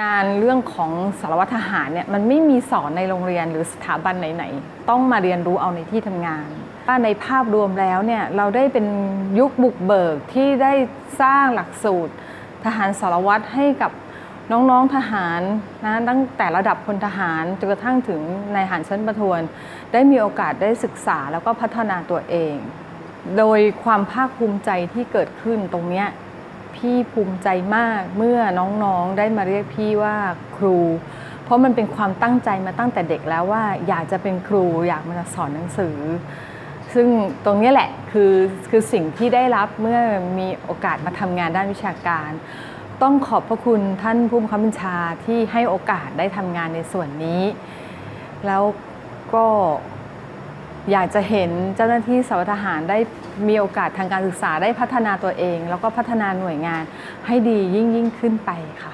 งานเรื่องของสารวัตรทหารเนี่ยมันไม่มีสอนในโรงเรียนหรือสถาบันไหนๆ ต้องมาเรียนรู้เอาในที่ทำงานว่าในภาพรวมแล้วเนี่ยเราได้เป็นยุคบุกเบิกที่ได้สร้างหลักสูตร ทหารสารวัตรให้กับน้องๆทหารนะตั้งแต่ระดับพลทหารจนกระทั่งถึงนายทหารชั้นประทวน ได้มีโอกาสได้ศึกษาแล้วก็พัฒนาตัวเอง โดยความภาคภูมิใจที่เกิดขึ้นตรงเนี้ย พี่ภูมิใจมากเมื่อน้องๆได้มาเรียกพี่ว่าครู เพราะมันเป็นความตั้งใจมาตั้งแต่เด็กแล้วว่า อยากจะเป็นครูอยากมาสอนหนังสือ ซึ่งตรงนี้แหละคือคือสิ่งที่ได้รับเมื่อมีโอกาสมาทำงานด้านวิชาการ ต้องขอบพระคุณท่านผู้บังคับบัญชาที่ให้โอกาสได้ทำงานในส่วนนี้ แล้วก็ อยากจะเห็นเจ้าหน้าที่สารวทหารได้มีโอกาสทางการศึกษาได้พัฒนาตัวเอง แล้วก็พัฒนาหน่วยงานให้ดียิ่งยิ่งขึ้นไปค่ะ